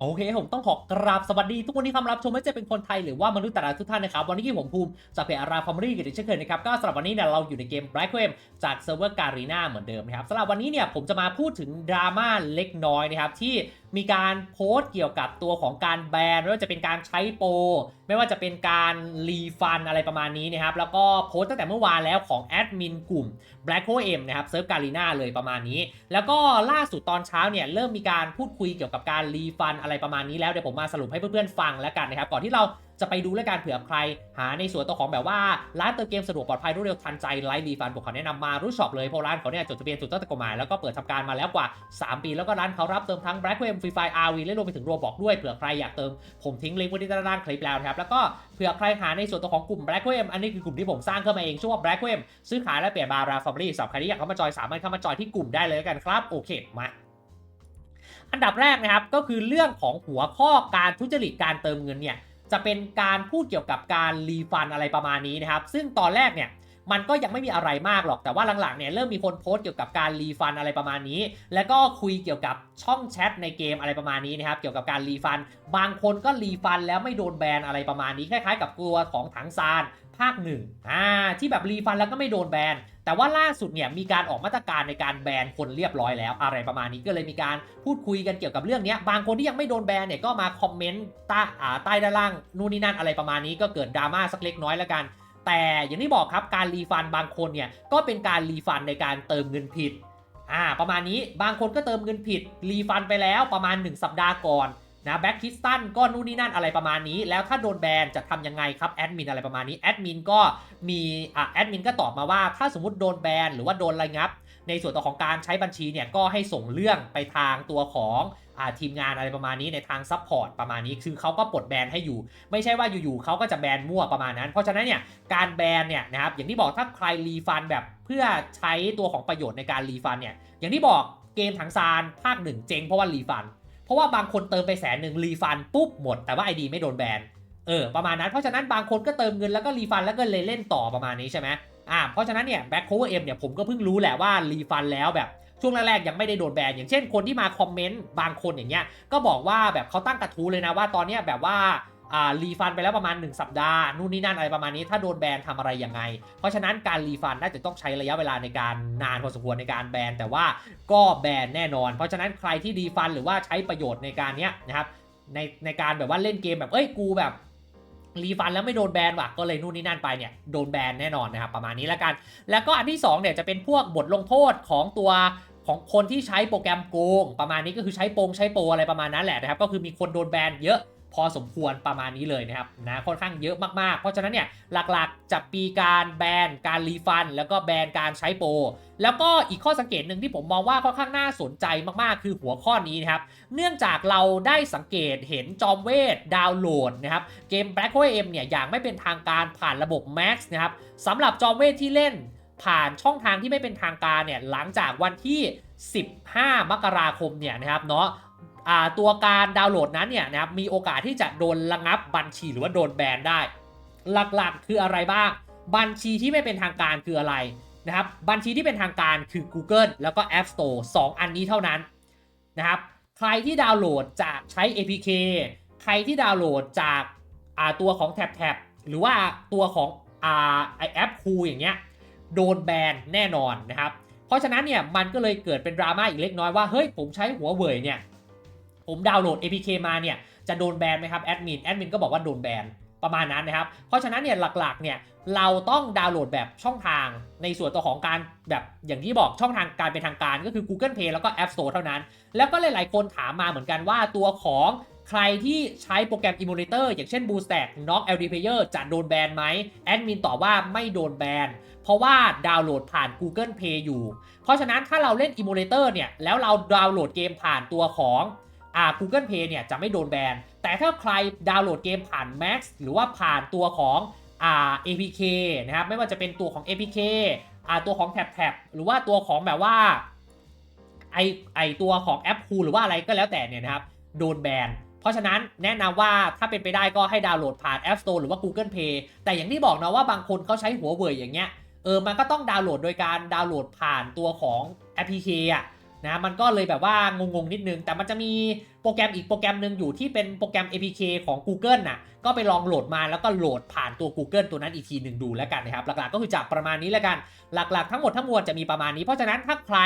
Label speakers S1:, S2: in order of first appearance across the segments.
S1: โอเคผมต้องขอกราบสวัสดีทุกคนที่เข้ามารับชมไม่ว่าจะเป็นคนไทยหรือว่ามนุษย์ต่างดาวทุกท่านนะครับ วันนี้ผมภูมิจากเพจอาราคอมรี่กันอีกเช่นเคยนะครับ ก็สำหรับวันนี้เนี่ยเราอยู่ในเกม Black w a m จากเซิร์ฟเวอร์การีนาเหมือนเดิมนะครับสำหรับวันนี้เนี่ยผมจะมาพูดถึงดราม่าเล็กน้อยนะครับที่มีการโพสต์เกี่ยวกับตัวของการแบนไม่ว่าจะเป็นการใช้โปรไม่ว่าจะเป็นการรีฟันอะไรประมาณนี้นะครับ แล้วก็โพสต์ตั้งแต่เมื่อวานแล้วของแอดมินกลุ่ม Black h o M นะครับเซิร์ฟการีนาเลยประมาณนี้ แล้วก็ล่าสุดตอนเช้าเนี่ยเริ่มมีการพูดคุยเกี่ยวกับการรีฟันอะไรประมาณนี้แล้วเดี๋ยวผมมาสรุปให้เพื่อนๆฟังแล้วกันนะครับก่อนที่เรา จะไปดูและการเผื่อใคร หาในส่วนตัวของแบบว่าร้านเติมเกมสะดวกปลอดภัยรวดเร็วทันใจไลฟ์รีฟันผมขอแนะนำมารู้ช็อปเลยเพราะร้านเขาเนี่ยจดทะเบียนถูกต้องตามกฎหมายแล้วก็เปิดทำการมาแล้วกว่า 3 ปีแล้วก็ร้านเขารับเติมทั้ง Black w a m Free Fire RV และรวมไปถึงโรบอกด้วยเผื่อใครอยากเติมผมทิ้งลิงก์ไว้ที่ด้านล่างคลิปแล้วนะครับแล้วก็เผื่อใครหาในส่วนตัวของกลุ่ม Black w a m อันนี้คือกลุ่มที่ผมสร้างขึ้นมาเองชื่อว่า Black w a m ซื้อขายและเปลี่ยนบาราฟอร์มรี่สำหรับใครที่อยากเข้ามาจอยสามารถเข้ามาจอยที่กลุ่มได้เลยกันครับโอเคมาอันดับแรกนะครับก็คือเรื่องของหัวข้อการทุจริตการเติมเงินเนี่ย จะเป็นการพูดเกี่ยวกับการรีฟันอะไรประมาณนี้นะครับ ซึ่งตอนแรกเนี่ย มันก็ยังไม่มีอะไรมากหรอกแต่ว่าหลังๆเนี่ยเริ่มมีคนโพสต์เกี่ยวกับการรีฟันอะไรประมาณนี้ แล้วก็คุยเกี่ยวกับช่องแชทในเกมอะไรประมาณนี้นะครับเกี่ยวกับการรีฟัน บางคนก็รีฟันแล้วไม่โดนแบนอะไรประมาณนี้คล้ายๆ กับตัวของถังซานภาคหนึ่งอ่าที่แบบรีฟันแล้วก็ไม่โดนแบนแต่ว่าล่าสุดเนี่ยมีการออกมาตรการในการแบนคนเรียบร้อยแล้วอะไรประมาณนี้ก็เลยมีการพูดคุยกันเกี่ยวกับเรื่องนี้บางคนที่ยังไม่โดนแบนเนี่ยก็มาคอมเมนต์ใต้ใต้ด้านล่างนู่นนี่นั่นอะไรประมาณนี้ก็เกิดดราม่าสักเล็กน้อยแล้วกัน แต่อย่างที่บอกครับการรีฟันบางคนเนี่ยก็เป็นการรีฟันในการเติมเงินผิดอ่าประมาณนี้บางคนก็เติมเงินผิดรีฟันไปแล้วประมาณ 1 สัปดาห์ก่อนนะแบ็กคิสตันก็นู่นนี่นั่นอะไรประมาณนี้ แล้วถ้าโดนแบนจะทำยังไงครับแอดมินอะไรประมาณนี้แอดมินก็มีอะแอดมินก็ตอบมาว่าถ้าสมมติโดนแบนหรือว่าโดนระงับ ในส่วนตัวของการใช้บัญชีเนี่ยก็ให้ส่งเรื่องไปทางตัวของอทีมงานอะไรประมาณนี้ในทางซัพพอร์ตประมาณนี้คือเขาก็ปลดแบนให้อยู่ ไม่ใช่ว่าอยู่ๆเขาก็จะแบนมั่วประมาณนั้น เพราะฉะนั้นเนี่ยการแบนเนี่ยนะครับอย่างที่บอกถ้าใครรีฟันแบบเพื่อใช้ตัวของประโยชน์ในการรีฟันเนี่ยอย่างที่บอกเกมถังซานภาคหนึ่งเจ๊งเพราะว่ารีฟัน เพราะว่าบางคนเติมไปแสนหนึ่งรีฟันปุ๊บหมด แต่ว่าไอดีไม่โดนแบนเออประมาณนั้นเพราะฉะนั้นบางคนก็เติมเงินแล้วก็รีฟันแล้วก็เลยเล่นต่อประมาณนี้ใช่ไหม อ่าเพราะฉะนั้นเนี่ยแบ็คโคเวอร์เอ็มเนี่ยผมก็เพิ่งรู้แหละว่ารีฟันแล้วแบบช่วงแรกๆยังไม่ได้โดนแบนอย่างเช่นคนที่มาคอมเมนต์บางคนอย่างเงี้ยก็บอกว่าแบบเขาตั้งกระทู้เลยนะว่าตอนเนี้ยแบบว่าอ่ารีฟันไปแล้วประมาณ 1 สัปดาห์นู่นนี่นั่นอะไรประมาณนี้ ถ้าโดนแบนทำอะไรยังไง เพราะฉะนั้นการรีฟันน่าจะต้องใช้ระยะเวลาในการนานพอสมควรในการแบนแต่ว่าก็แบนแน่นอน เพราะฉะนั้นใครที่รีฟันหรือว่าใช้ประโยชน์ในการเนี้ยนะครับในในการแบบว่าเล่นเกมแบบเอ้ยกูแบบ รีฟันแล้วไม่โดนแบนว่ะก็เลยนู่นนี่นั่นไปเนี่ยโดนแบนแน่นอนนะครับประมาณนี้แล้วกัน แล้วก็อันที่2เนี่ยจะเป็นพวกบทลงโทษของตัวของคนที่ใช้โปรแกรมโกง ประมาณนี้ก็คือใช้โปงใช้โปรอะไรประมาณนั้นแหละนะครับก็คือมีคนโดนแบนเยอะ พอสมควรประมาณนี้เลยนะครับนะค่อนข้างเยอะมากๆ เพราะฉะนั้นเนี่ยหลักๆจะมีการแบนการรีฟัน แล้วก็แบนการใช้โปรแล้วก็อีกข้อสังเกตหนึ่งที่ผมมองว่าค่อนข้างน่าสนใจมากๆ คือหัวข้อนี้นะครับ เนื่องจากเราได้สังเกตเห็นจอมเวทดาวน์โหลดนะครับเกม Black Hole M เนี่ยอย่างไม่เป็นทางการผ่านระบบ Max นะครับสำหรับจอมเวทที่เล่นผ่านช่องทางที่ไม่เป็นทางการเนี่ยหลังจากวันที่ 15 มกราคมเนี่ยนะครับเนาะ ตัวการดาวน์โหลดนั้นเนี่ยนะครับมีโอกาสที่จะโดนระงับบัญชีหรือว่าโดนแบนได้ หลักๆคืออะไรบ้าง บัญชีที่ไม่เป็นทางการคืออะไรนะครับบัญชีที่เป็นทางการคือ Google แล้วก็ App Store 2 อันนี้เท่านั้นนะครับใครที่ดาวน์โหลดจากใช้ APK ใครที่ดาวน์โหลดจากอ่าตัวของ Tab Tab หรือว่าตัวของอ่าไอแอปคูอย่างเงี้ยโดนแบนแน่นอนนะครับ เพราะฉะนั้นเนี่ยมันก็เลยเกิดเป็นดราม่าอีกเล็กน้อยว่า เฮ้ยผมใช้หัวเว่ยเนี่ย ผมดาวน์โหลด APK มาเนี่ยจะโดนแบนไหมครับแอดมินแอดมินก็บอกว่าโดนแบนประมาณนั้นนะครับ เพราะฉะนั้นเนี่ยหลักๆเนี่ยเราต้องดาวน์โหลดแบบช่องทางในส่วนตัวของการแบบอย่างที่บอกช่องทางการเป็นทางการก็คือ Google Play แล้วก็ App Store เท่านั้น แล้วก็หลายๆคนถามมาเหมือนกันว่าตัวของใครที่ใช้โปรแกรม Emulator อย่างเช่น Boostack Knock LD Player จะโดนแบนไหมแอดมินตอบว่าไม่โดนแบนเพราะว่าดาวน์โหลดผ่าน Google Play อยู่ เพราะฉะนั้นถ้าเราเล่น Emulator เนี่ยแล้วเราดาวน์โหลดเกมผ่านตัวของ อ่า Google Play เนี่ยจะไม่โดนแบน แต่ถ้าใครดาวน์โหลดเกมผ่าน Max หรือว่าผ่านตัวของอ่า APK นะครับ ไม่ว่าจะเป็นตัวของ APK อ่าตัวของ Tab Tab หรือว่าตัวของแบบว่าไอไอตัวของแอปคูหรือว่าอะไรก็แล้วแต่เนี่ยนะครับ โดนแบน เพราะฉะนั้นแนะนำว่าถ้าเป็นไปได้ก็ให้ดาวน์โหลดผ่าน App Store หรือว่า Google Play แต่อย่างที่บอกนะว่าบางคนเขาใช้หัวเว่ยอย่างเงี้ยเออมันก็ต้องดาวน์โหลดโดยการดาวน์โหลดผ่านตัวของแอปพลิเคอะ นะมันก็เลยแบบว่างงๆนิดนึง แต่มันจะมีโปรแกรมอีกโปรแกรมหนึ่งอยู่ที่เป็นโปรแกรม APK ของ Google น่ะก็ไปลองโหลดมาแล้วก็โหลดผ่านตัว Google ตัวนั้นอีกทีหนึ่งดูแล้วกันนะครับ หลักๆก็คือจะประมาณนี้แล้วกัน หลักๆ ทั้งหมดทั้งมวลจะมีประมาณนี้ เพราะฉะนั้นถ้าใคร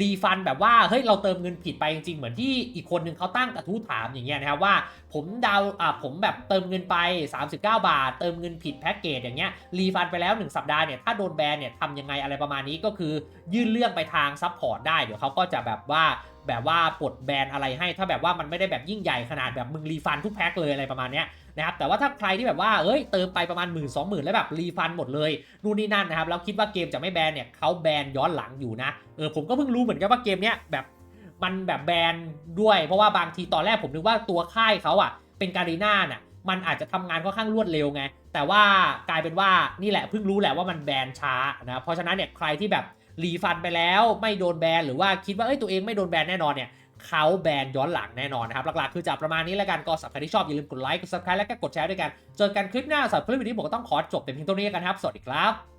S1: รีฟันแบบว่าเฮ้ยเราเติมเงินผิดไปจริงๆเหมือนที่อีกคนนึงเขาตั้งกระทู้ถามอย่างเงี้ยนะครับว่า ผมดาวอ่าผมแบบเติมเงินไป 39 บาท เติมเงินผิดแพ็กเกจอย่างเงี้ยรีฟันไปแล้ว 1 สัปดาห์เนี่ยถ้าโดนแบนเนี่ยทำยังไงอะไรประมาณนี้ก็คือยื่นเรื่องไปทางซัพพอร์ตได้เดี๋ยวเขาก็จะแบบว่าแบบว่าปลดแบนอะไรให้ ถ้าแบบว่ามันไม่ได้แบบยิ่งใหญ่ขนาดแบบมึงรีฟันทุกแพ็คเลยอะไรประมาณเนี้ยนะครับแต่ว่าถ้าใครที่แบบว่าเอ้ยเติมไปประมาณหมื่นสองหมื่นแล้วแบบรีฟันหมดเลยนู่นนี่นั่นนะครับแล้วคิดว่าเกมจะไม่แบนเนี่ยเขาแบนย้อนหลังอยู่นะเออผมก็เพิ่งรู้เหมือนกันว่าเกมเนี้ยแบบมันแบบแบนด้วย เพราะว่าบางทีตอนแรกผมนึกว่าตัวค่ายเขาอะเป็นการีน่าน่ะมันอาจจะทำงานค่อนข้างรวดเร็วไง แต่ว่ากลายเป็นว่านี่แหละเพิ่งรู้แหละว่ามันแบนช้านะเพราะฉะนั้นเนี่ยใครที่แบบ รีฟันไปแล้วไม่โดนแบนหรือว่าคิดว่าเอ้ยตัวเองไม่โดนแบนแน่นอนเนี่ยเขาแบนย้อนหลังแน่นอนนะครับ หลักๆ คือจะประมาณนี้แล้วกัน ก็สำหรับใครที่ชอบ อย่าลืมกดไลค์กดซับสไครต์และก็กดแชร์ด้วยกัน เจอกันคลิปหน้าสำหรับคลิปวันนี้ผมก็ต้องขอจบแต่เพียงเท่านี้กันครับ สวัสดีครับ